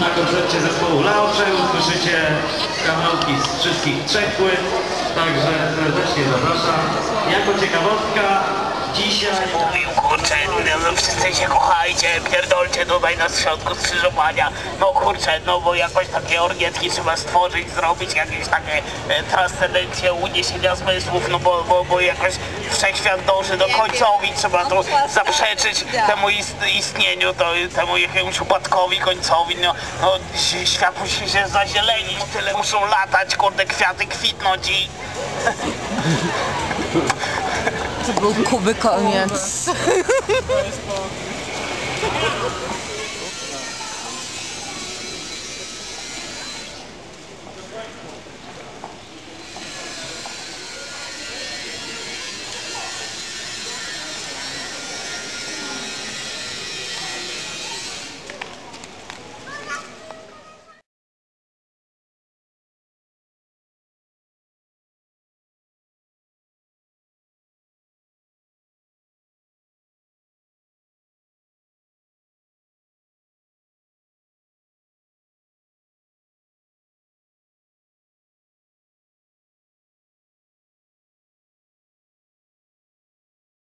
Na koncercie zespołu Laurze usłyszycie kawałki z wszystkich trzech płyt, także serdecznie zapraszam. Jako ciekawostka dzisiaj Mówił kurczę, no, no wszyscy się kochajcie, pierdolcie tutaj na środku skrzyżowania. No kurczę, no bo jakoś takie orgietki trzeba stworzyć, zrobić jakieś takie e, transcendencje uniesienia zmysłów, no bo, bo, bo jakoś wszechświat dąży do końcowi, trzeba to zaprzeczyć temu ist, istnieniu, to, temu jakiemuś upadkowi końcowi, no, no świat musi się zazielenić, tyle muszą latać, kurde kwiaty kwitnąć i... To był Kuby koniec.